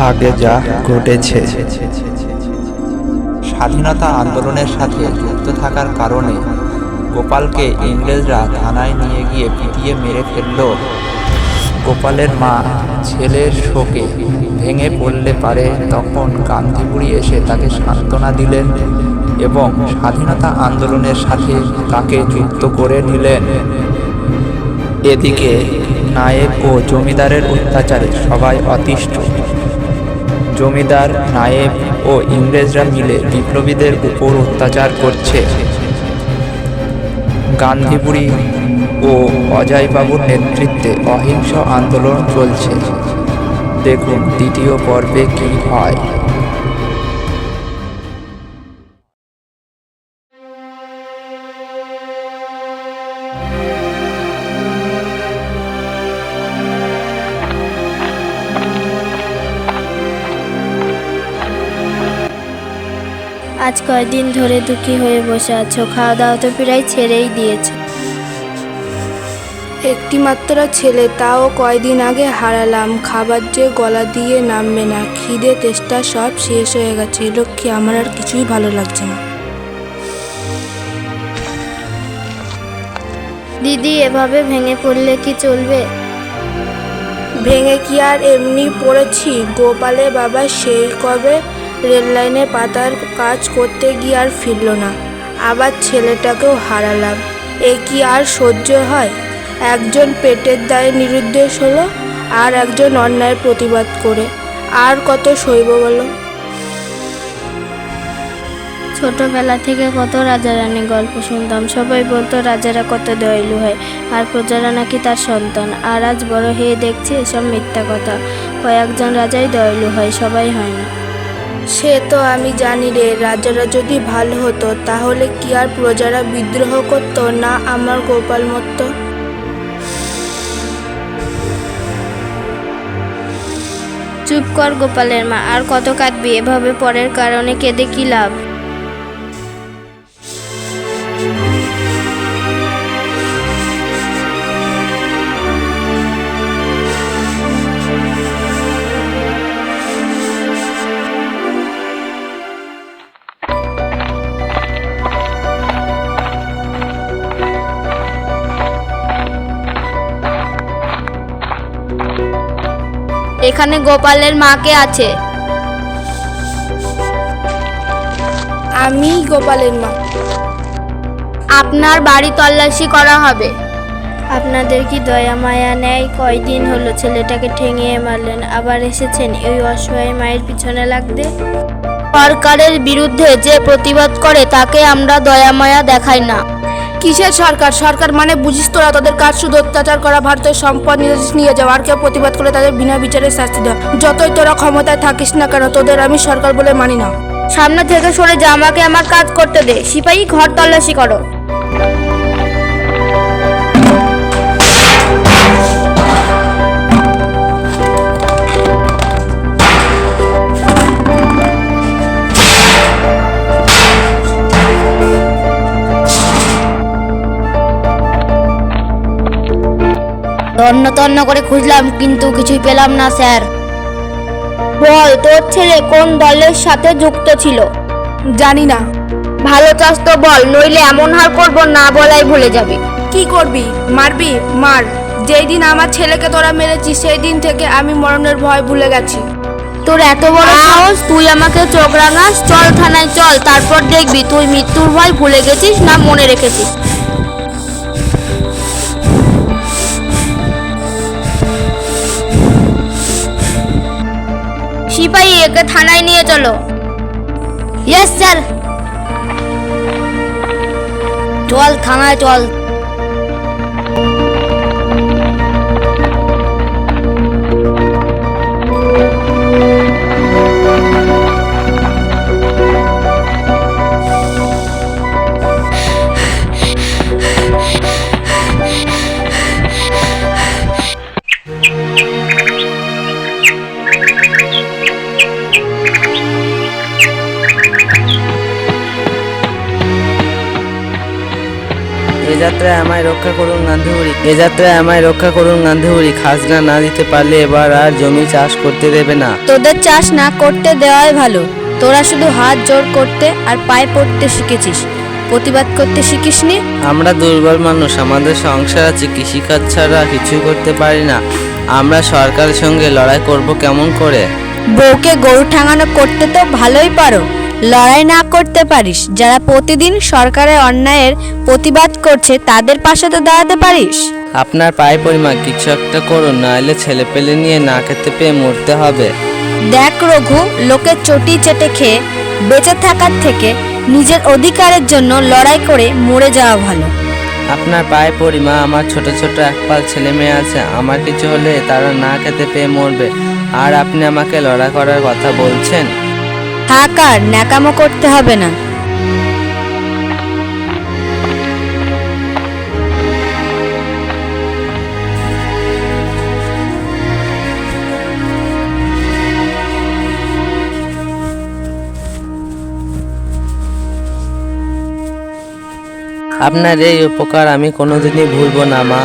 আগে যা ঘটেছে। স্বাধীনতা আন্দোলনের সাথে যুক্ত থাকার কারণে গোপালকে ইংরেজরা থানায় নিয়ে গিয়ে পিটিয়ে মেরে ফেলল। গোপালের মা ছেলের শোকে ভেঙে পড়লে পারে তখন গান্ধীপুরি এসে তাকে সান্ত্বনা দিলেন এবং স্বাধীনতা আন্দোলনের সাথে তাকে যুক্ত করে নিলেন। এদিকে নায়েব ও জমিদারের অত্যাচারে সবাই অতিষ্ঠ। জমিদার, নায়েব ও ইংরেজরা মিলে বিপ্লবীদের উপর অত্যাচার করছে। গান্ধীপুরী ও অজয়বাবুর নেতৃত্বে অহিংস আন্দোলন চলছে। দেখুন দ্বিতীয় পর্বে কী হয়। আজ কয়দিন ধরে দুঃখী হয়ে বসে আছো। খাওয়া দাওয়া তো প্রায় ছেড়েই দিয়েছ। একটি মাত্র ছেলে তাও কয়দিন আগে হারালাম। খাবার যে গলা দিয়ে নামবে না। খিদে তেষ্টা সব শেষ হয়ে গেছে। লক্ষ্মী আমার আর কিছুই ভালো লাগছে না। দিদি এভাবে ভেঙে পড়লে কি চলবে? ভেঙে কি আর এমনি পড়েছি? গোপালের বাবা সেই কবে রেল লাইনে পাতার কাজ করতে গিয়ে আর ফিরল না। আবার ছেলেটাকেও হারালাম। এ কি আর সহ্য হয়? একজন পেটের দায়ে নিরুদ্দেশ হলো আর একজন অন্যায়ের প্রতিবাদ করে। আর কত সইব বলো? ছোটবেলা থেকে কত রাজা রানী গল্প শুনতাম। সবাই বলতো, রাজারা কত দয়ালু হয় আর প্রজারা নাকি তার সন্তান। আর আজ বড় হয়ে দেখছি এসব মিথ্যা কথা। কয়েকজন রাজাই দয়ালু হয়, সবাই হয় না। সে তো আমি জানি রে, রাজারা যদি ভালো হতো, তাহলে কি আর প্রজারা বিদ্রোহ করতো না আমার গোপাল মত্ত? চুপ কর গোপালের মা, আর কত কাঁদবি? এভাবে পরের কারণে কেঁদে কি লাভ? এখানে গোপালের মাকে আছে। আমি গোপালের মা। আপনার বাড়ি তল্লাশি করা হবে। আপনাদের কি দয়া মায়া নেই? কয়দিন হলো ছেলেটাকে ঠেঙিয়ে মারলেন আবার এসেছেন এই অসহায় মায়ের পিছনে লাগতে? সরকারের বিরুদ্ধে যে প্রতিবাদ করে তাকে আমরা দয়া মায়া দেখাই না। কিসের সরকার? সরকার মানে বুঝিস তোরা, তাদের কাজ শুধু অত্যাচার করা, ভারতের সম্পদ নিয়ে যাওয়া, আর কেউ প্রতিবাদ করে তাদের বিনা বিচারে শাস্তি দেওয়া। যতই তোরা ক্ষমতায় থাকিস না কেন, তোদের আমি সরকার বলে মানি না। সামনে থেকে সরে যা, আমাকে আমার কাজ করতে দে। সিপাহী, ঘর তল্লাশি করো। তন্ন তন্ন করে খুঁজলাম কিন্তু কিছুই পেলাম না স্যার। বল তোর ছেলে কোন দলের সাথে যুক্ত ছিল? জানি না। ভালো চাস তো বল নইলে এমন হার করব না বলাই ভুলে যাবি। কি করবি? মারবি? মার। যেই দিন আমার ছেলেকে তোরা মেরেছিস সেই দিন থেকে আমি মরণের ভয় ভুলে গেছি। তোর এত বড় সাহস তুই আমাকে চোখ রাঙাস চল থানায় চল তারপর দেখবি তুই মৃত্যুর ভয় ভুলে গেছিস না মনে রেখেছিস। সিপাহী একে থানায় নিয়ে চলো। ইয়েস স্যার চল থানায় চল। যাত্রায় আমায় রক্ষা করুন গান্ধীবুড়ি এ যাত্রায় আমায় রক্ষা করুন গান্ধীবুড়ি খাজনা না দিতে পারলে এবার আর জমি চাষ করতে দেবে না। তোদের চাষ না করতে দেওয়াই ভালো। তোরা শুধু হাত জোর করতে আর পায়ে পড়তে শিখেছিস। প্রতিবাদ করতে শিখিসনি? আমরা দুর্বল মানুষ আমাদের সংসার আছে কৃষিকাজ ছাড়া কিছুই করতে পারি না। আমরা সরকারের সঙ্গে লড়াই করব কেমন করে? বউকে গরু ঠাঙানো করতে তো ভালোই পারো। লড়াই না করতে পারিস যারা প্রতিদিন সরকারের অন্যায়ের প্রতিবাদ করছে তাদের পাশে তো দাঁড়াতে পারিস। আপনার পায়ে পরিমা কিছু একটা করুন নাহলে ছেলে পেলে নিয়ে না খেতে পেয়ে মরতে হবে। দেখ রঘু লোকের চটি চেটে খেয়ে বেঁচে থাকার থেকে নিজের অধিকারের জন্য লড়াই করে মরে যাওয়া ভালো। আপনার পায়ে পরিমা আমার ছোট ছোট একপাল ছেলে মেয়ে আছে আমার কিছু হলে তারা না খেতে পেয়ে মরবে। আর আপনি আমাকে লড়াই করার কথা বলছেন? থাক আর ন্যাকামো করতে হবে না। আপনার এই উপকার আমি কোনোদিনই ভুলবো না মা।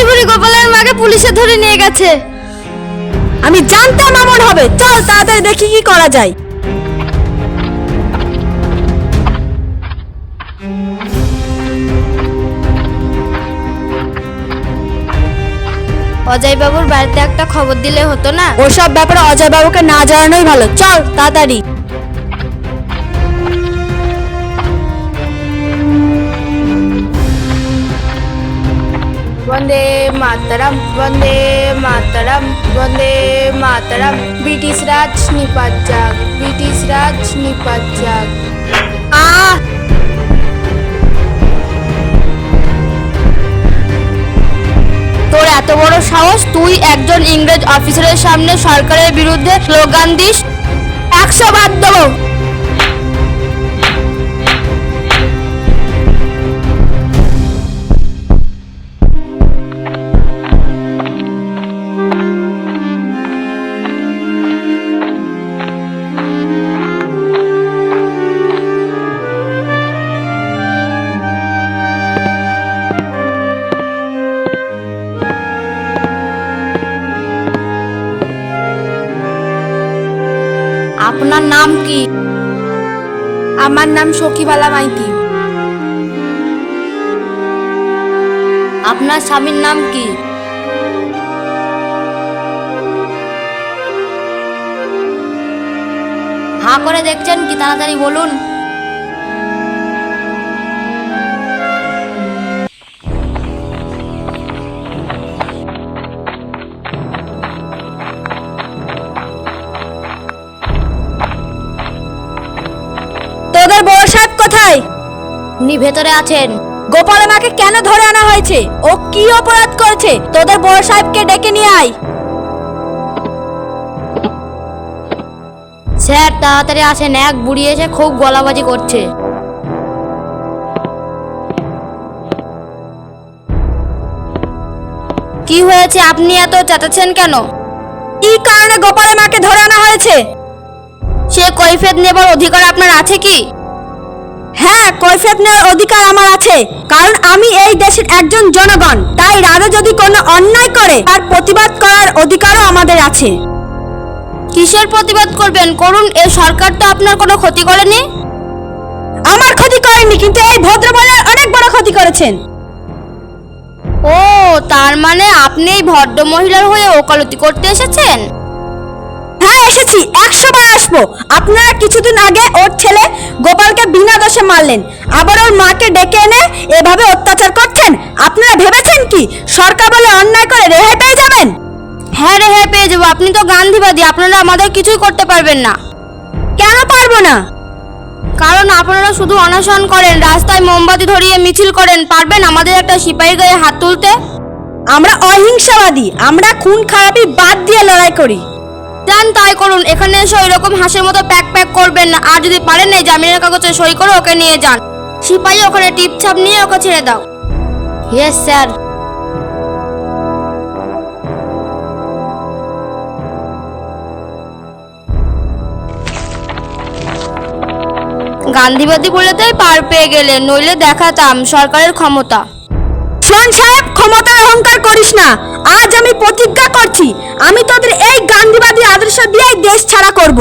চলুন গোপালের মাকে পুলিশে ধরে নিয়ে গেছে। আমি জানতাম এমন হবে। চল তাড়াতাড়ি দেখি কি করা যায়। অজয় বাবুর বাড়িতে একটা খবর দিলে হতো না? ওসব ব্যাপারে অজয় বাবুকে না জানানোই ভালো। চল, তাড়াতাড়ি। বন্দে মাতারাম বন্দে মাতারাম বন্দে মাতারাম। ব্রিটিশ রাজ নিপাত যাক, ব্রিটিশ রাজ নিপাত যাক। আহ তোর এত বড় সাহস, তুই একজন ইংরেজ অফিসারের সামনে সরকারের বিরুদ্ধে স্লোগান দিস। একশো বাদ দেবো। নাম কি? আমার নাম সখীবালা মাইতি। আপনার স্বামীর নাম কি? হা করে দেখছেন কি তাড়াতাড়ি বলুন। উনি ভেতরে আছেন। গোপাল মাকে কেন ধরে আনা হয়েছে? ও কি অপরাধ করেছে? তোদের বড় সাহেবকে ডেকে নিয়ে আয়। স্যার, তাড়াতাড়ি আসেন। এক বুড়ি এসে খুব গলাবাজি করছে। কি হয়েছে? আপনি এত চেঁচাচ্ছেন কেন? কি কারণে গোপালের মাকে ধরে আনা হয়েছে? সে কৈফিয়ত নেবার অধিকার আপনার আছে কি? হ্যাঁ কৈফিয়ত নেওয়ার অধিকার আমার আছে কারণ আমি এই দেশের একজন জনগণ। তাই রাজা যদি কোনো অন্যায় করে তার প্রতিবাদ করার অধিকারও আমাদের আছে। কিসের প্রতিবাদ করবেন? করুন এই সরকার তো আপনার কোনো ক্ষতি করেনি। আমার ক্ষতি করেননি কিন্তু এই ভদ্রমহিলার অনেক বড় ক্ষতি করেছেন। ও তার মানে আপনি এই ভদ্র মহিলার হয়ে ওকালতি করতে এসেছেন? হ্যাঁ এসেছি। একশো বার আসব। আপনারা কিছুদিন আগে ওর ছেলে দোষে মারলেন। আবার ওর মাকে ডেকে এনে এভাবে অত্যাচার করছেন? আপনারা ভেবেছেন কি? সরকার বলে অন্যায় করে রেহাই পেয়ে যাবেন? হ্যাঁ রে হ্যাঁ পেয়ে যাব। আপনি তো গান্ধীবাদী আপনারা আমাদের কিছুই করতে পারবেন না। কেন পারব না? কারণ আপনারা শুধু অনশন করেন রাস্তায় মোমবাতি ধরিয়ে মিছিল করেন। পারবেন আমাদের একটা সিপাহীর গায়ে হাত তুলতে? আমরা অহিংসাবাদী আমরা খুন খারাপি বাদ দিয়ে লড়াই করি। যান, তাই করুন। এখানে এসে ওই রকম হাঁসের মতো প্যাক প্যাক করবেন না। আর যদি পারেন এই জামিনের কাগজে সই করে ওকে নিয়ে যান। সিপাহী ওখানে টিপছাপ নিয়ে ওকে ছেড়ে দাও। ইয়েস স্যার গান্ধীবাদী বলেতেই পার পেয়ে গেলে নইলে দেখাতাম সরকারের ক্ষমতা। শোন সাহেব, ক্ষমতার অহংকার করিস না। আজ আমি প্রতিজ্ঞা করছি, আমি তোদের এই গান্ধীবাদী আদর্শ দিয়েই দেশ ছাড়া করব।